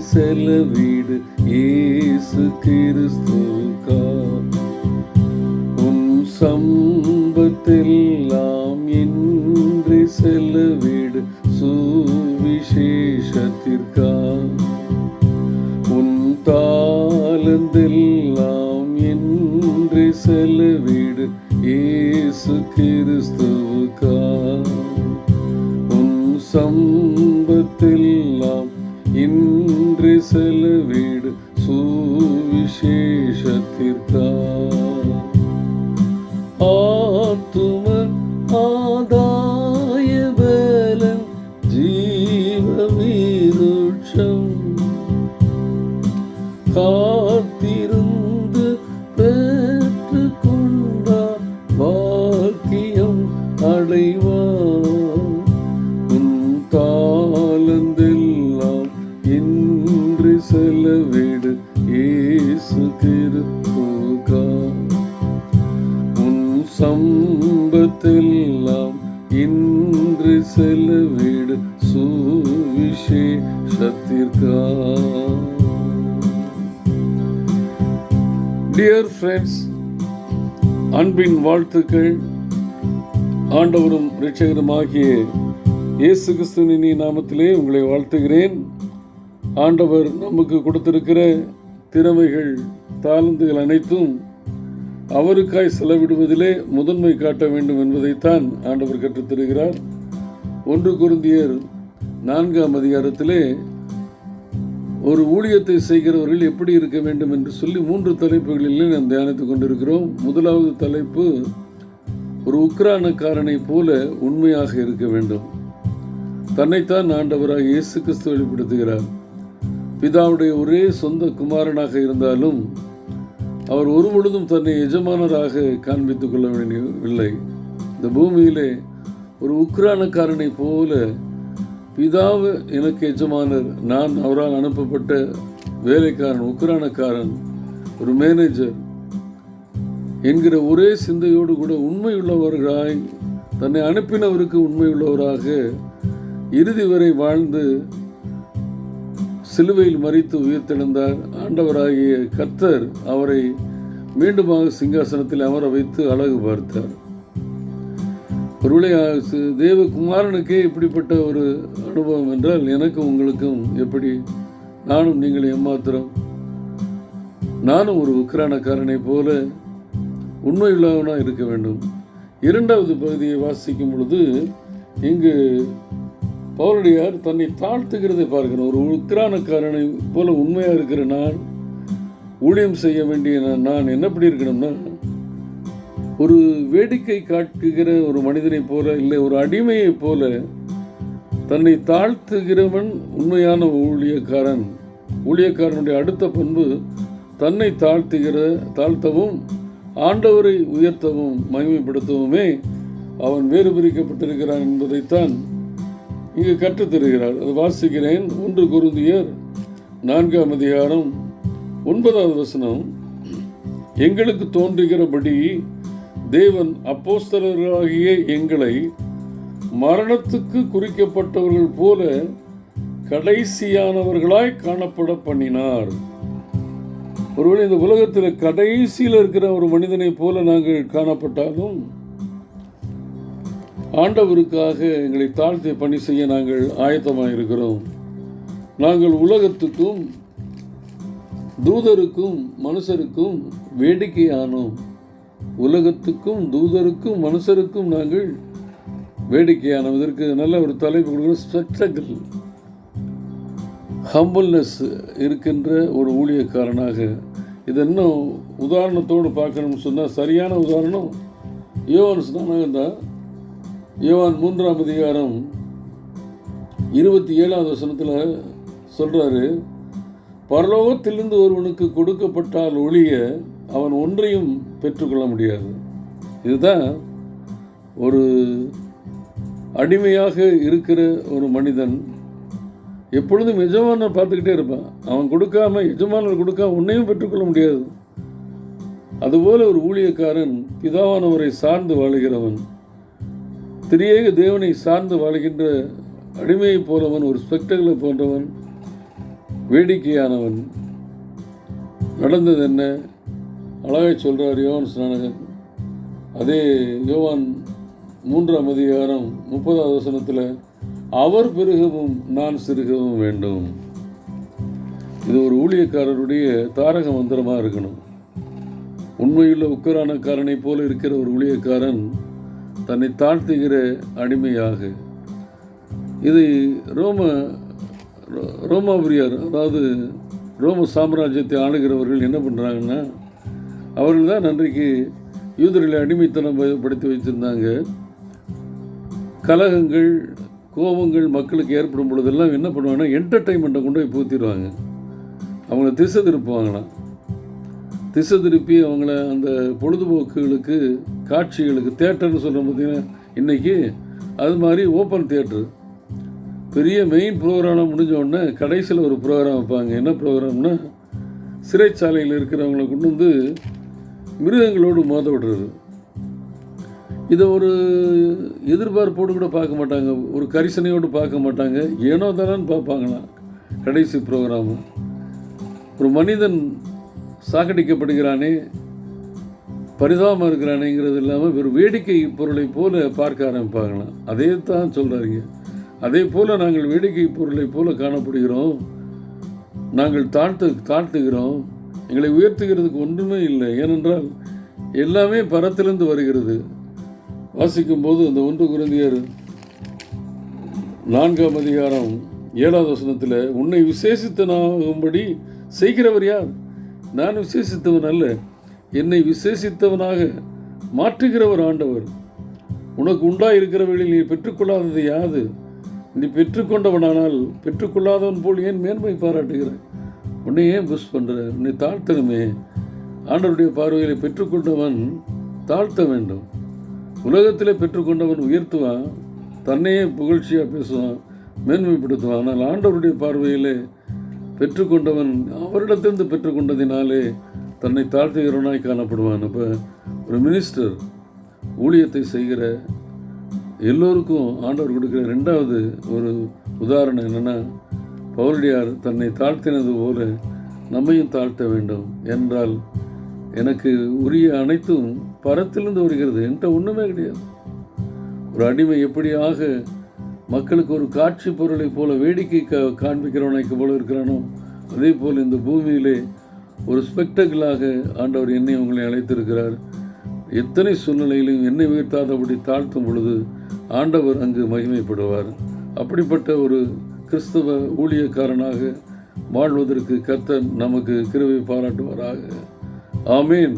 செலவிடு. இயேசு கிறிஸ்து. റിസൽ വീട് സുവിശേഷത്തിർക്കാം ആത്തുമ ആദായ ബലൻ ജീവമീതുക്ഷം കാ இயேசு உன் சம்பத்தெல்லாம் இன்று செலவிடு சுவிசேஷத்திற்கா? டியர் ஃப்ரெண்ட்ஸ் அன்பின் வாழ்த்துக்கள். ஆண்டவரும் இரட்சகருமாகிய இயேசு கிறிஸ்துவின் நாமத்திலே உங்களை வாழ்த்துகிறேன். ஆண்டவர் நமக்கு கொடுத்திருக்கிற திறமைகள் தாளந்துகள் அனைத்தும் அவருக்காய் செலவிடுவதிலே முதன்மை காட்ட வேண்டும் என்பதைத்தான் ஆண்டவர் கற்றுத்தருகிறார். ஒன்று குருந்தியர் நான்காம் அதிகாரத்திலே ஒரு ஊழியத்தை செய்கிறவர்கள் எப்படி இருக்க வேண்டும் என்று சொல்லி மூன்று தலைப்புகளிலே நாம் தியானித்துக் கொண்டிருக்கிறோம். முதலாவது தலைப்பு ஒரு உக்ரானக்காரனை போல உண்மையாக இருக்க வேண்டும். தன்னைத்தான் ஆண்டவராக இயேசு கிறிஸ்து வெளிப்படுத்துகிறார். பிதாவுடைய ஒரே சொந்த குமாரனாக இருந்தாலும் அவர் ஒரு பொழுதும் தன்னை எஜமானராக காண்பித்துக் கொள்ள வேண்டியவில்லை இந்த பூமியிலே ஒரு உக்ரானக்காரனை போல பிதாவு எனக்கு எஜமானர் நான் அவரால் அனுப்பப்பட்ட வேலைக்காரன் உக்ரானக்காரன் ஒரு மேனேஜர் என்கிற ஒரே சிந்தையோடு கூட உண்மையுள்ளவர்களாய் தன்னை அனுப்பினவருக்கு உண்மையுள்ளவராக இறுதி வரை வாழ்ந்து சிலுவையில் மறித்து உயிர்த்தெழுந்தார். ஆண்டவராகிய கர்த்தர் அவரை மீண்டுமாக சிங்காசனத்தில் அமர வைத்து அழகு பார்த்தார். ஒருவேளை தேவகுமாரனுக்கே இப்படிப்பட்ட ஒரு அனுபவம் என்றால் எனக்கும் உங்களுக்கும் எப்படி? நானும் நீங்கள் ஏமாத்திரம் நானும் ஒரு உக்ரானக்காரனை போல உண்மையுள்ளவனாக இருக்க வேண்டும். இரண்டாவது பகுதியை வாசிக்கும் பொழுது இங்கு பவுலடியார் தன்னை தாழ்த்துகிறதை பார்க்கிறோம் ஒரு உக்ரானக்காரனை போல உண்மையாக இருக்கிற நான் ஊழியம் செய்ய வேண்டிய நான் என்ன என்னப்படி இருக்கணும்னா ஒரு வேடிக்கை காட்டுகிற ஒரு மனிதனைப் போல இல்லை ஒரு அடிமையைப் போல தன்னை தாழ்த்துகிறவன் உண்மையான ஊழியக்காரன். ஊழியக்காரனுடைய அடுத்த பண்பு தன்னை தாழ்த்துகிற தாழ்த்தவும் ஆண்டவரை உயர்த்தவும் மகிமைப்படுத்தவுமே அவன் வேறு பிரிக்கப்பட்டிருக்கிறான் என்பதைத்தான் இங்கு கற்றுத் தருகிறார் அது வாசிக்கிறேன். ஒன்று குருந்தியர் நான்காம் அதிகாரம் ஒன்பதாவது வசனம். எங்களுக்கு தோன்றுகிறபடி தேவன் அப்போஸ்தலர்களாகிய எங்களை மரணத்துக்கு குறிக்கப்பட்டவர்கள் போல கடைசியானவர்களாய் காணப்பட பண்ணினார். ஒருவேளை இந்த உலகத்தில் கடைசியில் இருக்கிற ஒரு மனிதனைப் போல நாங்கள் காணப்பட்டாலும் ஆண்டவருக்காக எங்களை தாழ்த்தி பணி செய்ய நாங்கள் ஆயத்தமாக இருக்கிறோம் நாங்கள் உலகத்துக்கும் தூதருக்கும் மனுஷருக்கும் வேடிக்கையானோம். உலகத்துக்கும் தூதருக்கும் மனுஷருக்கும் நாங்கள் வேடிக்கையானோம் இதற்கு நல்ல ஒரு தலைப்பு கொடுக்கணும் ஸ்பெக்டக்கிள் ஹம்பிள்னஸ் இருக்கின்ற ஒரு ஊழியக்காரனாக. இது இன்னும் உதாரணத்தோடு பார்க்கணும்னு சொன்னால் சரியான உதாரணம் யோவான் தான் தான் யோவான் மூன்றாம் அதிகாரம் இருபத்தி ஏழாவது வசனத்தில் சொல்கிறாரு பரலோகத்திலிருந்து ஒருவனுக்கு கொடுக்கப்பட்டால் ஒழிய அவன் ஒன்றையும் பெற்றுக்கொள்ள முடியாது. இதுதான் ஒரு அடிமையாக இருக்கிற ஒரு மனிதன் எப்பொழுதும் எஜமானர் பார்த்துக்கிட்டே இருப்பான். அவன் கொடுக்காம எஜமானர் கொடுக்காம உன்னையும் பெற்றுக்கொள்ள முடியாது. அதுபோல ஒரு ஊழியக்காரன் பிதாவானவரை சார்ந்து வாழுகிறவன் திரியேக தேவனை சார்ந்து வாழ்கின்ற அடிமையைப் போலவன் ஒரு ஸ்பெக்டர்களை போன்றவன் வேடிக்கையானவன். நடந்தது என்ன அழகாய் சொல்கிறார் யோவான் ஸ்நானகன். அதே யோவான் மூன்றாம் அதிகாரம் முப்பதாவது வசனத்தில் அவர் பெருகவும் நான் சிறுகவும் வேண்டும். இது ஒரு ஊழியக்காரருடைய தாரக மந்திரமாக இருக்கணும். உண்மையுள்ள உக்கரானக்காரனை போல இருக்கிற ஒரு ஊழியக்காரன் தன்னை தாழ்த்துகிற அடிமையாக. இது ரோம ரோ- ரோமாபுரியார் அதாவது ரோம சாம்ராஜ்யத்தை ஆளுகிறவர்கள் என்ன பண்ணுறாங்கன்னா அவர்கள் தான் அன்றைக்கு யூதர்களை அடிமைத்தனம் படுத்தி வச்சுருந்தாங்க கலகங்கள் கோபங்கள் மக்களுக்கு ஏற்படும் பொழுதெல்லாம் என்ன பண்ணுவாங்கன்னா என்டர்டைன்மெண்ட்டை கொண்டு போய் பூத்திடுவாங்க அவங்கள திசை திருப்புவாங்களாம். திசை திருப்பி அவங்கள அந்த பொழுதுபோக்குகளுக்கு காட்சிகளுக்கு தேட்டர்னு சொல்கிறோம் பார்த்தீங்கன்னா இன்றைக்கி அது மாதிரி ஓப்பன் தியேட்ரு பெரிய மெயின் ப்ரோக்ராம் முடிஞ்ச உடனே கடைசியில் ஒரு ப்ரோக்ராம் வைப்பாங்க. என்ன ப்ரோக்ராம்னா சிறைச்சாலையில் இருக்கிறவங்கள கொண்டு வந்து மிருகங்களோடு மோத விடுறது. இதை ஒரு எதிர்பார்ப்போடு கூட பார்க்க மாட்டாங்க. ஒரு கரிசனையோடு பார்க்க மாட்டாங்க. ஏனோ தானன்னு பார்ப்பாங்களாம். கடைசி ப்ரோக்ராமு ஒரு மனிதன் சாகடிக்கப்படுகிறானே பரிதாபமாக இருக்கிறானேங்கிறது இல்லாமல் வெறும் வேடிக்கை பொருளை போல பார்க்க ஆரம்பிப்பாங்களாம். அதே தான் சொல்கிறாங்க அதே போல் நாங்கள் வேடிக்கை பொருளை போல காணப்படுகிறோம். நாங்கள் தாழ்த்து தாழ்த்துகிறோம். எங்களை உயர்த்துகிறதுக்கு ஒன்றுமே இல்லை. ஏனென்றால் எல்லாமே பரத்திலிருந்து வருகிறது. வாசிக்கும்போது அந்த ஒன்று குருந்தியர் நான்காம் அதிகாரம் ஏழாவது வசனத்தில் உன்னை விசேஷித்தனாகும்படி செய்கிறவர் யார்? நான் விசேஷித்தவன் அல்ல என்னை விசேஷித்தவனாக மாற்றுகிறவர் ஆண்டவர். உனக்கு உண்டாயிருக்கிறவர்களில் நீ பெற்றுக்கொள்ளாதது யாது? நீ பெற்றுக்கொண்டவனானால் பெற்றுக்கொள்ளாதவன் போல் ஏன் மேன்மை பாராட்டுகிற உன்னை ஏன் புஷ் பண்ணுற உன்னை தாழ்த்தணுமே. ஆண்டவருடைய பார்வையில் பெற்றுக்கொண்டவன் தாழ்த்த வேண்டும். உலகத்தில் பெற்றுக்கொண்டவன் உயர்த்துவான். தன்னையே புகழ்ச்சியாக பேசுவான் மேன்மைப்படுத்துவான். ஆனால் ஆண்டவருடைய பார்வையிலே பெற்றுக்கொண்டவன் அவரிடத்திலிருந்து பெற்றுக்கொண்டதினாலே தன்னை தாழ்த்துகிறவனாய் காணப்படுவான். அப்போ ஒரு மினிஸ்டர் ஊழியத்தை செய்கிற எல்லோருக்கும் ஆண்டவர் கொடுக்கிற ரெண்டாவது ஒரு உதாரணம் என்னென்னா பவுலடியார் தன்னை தாழ்த்தினது போல நம்மையும் தாழ்த்த வேண்டும் என்றால் எனக்கு உரிய அனைத்தும் பரத்திலிருந்து வருகிறது. என்கிட்ட ஒன்றுமே கிடையாது. ஒரு அடிமை எப்படியாக மக்களுக்கு ஒரு காட்சி பொருளைப் போல வேடிக்கை க காண்பிக்கிறவனைக்கு போல இருக்கிறானோ? அதே போல் இந்த பூமியிலே ஒரு ஸ்பெக்டக்கிளாக ஆண்டவர் என்னை உங்களை அழைத்திருக்கிறார். எத்தனை சூழ்நிலையிலும் என்னை உயர்த்தாதபடி தாழ்த்தும் பொழுது ஆண்டவர் அங்கு மகிமைப்படுவார். அப்படிப்பட்ட ஒரு கிறிஸ்தவ ஊழியக்காரனாக வாழ்வதற்கு கர்த்தன் நமக்கு கிருவை பாராட்டுவாராக. ஆமீன்.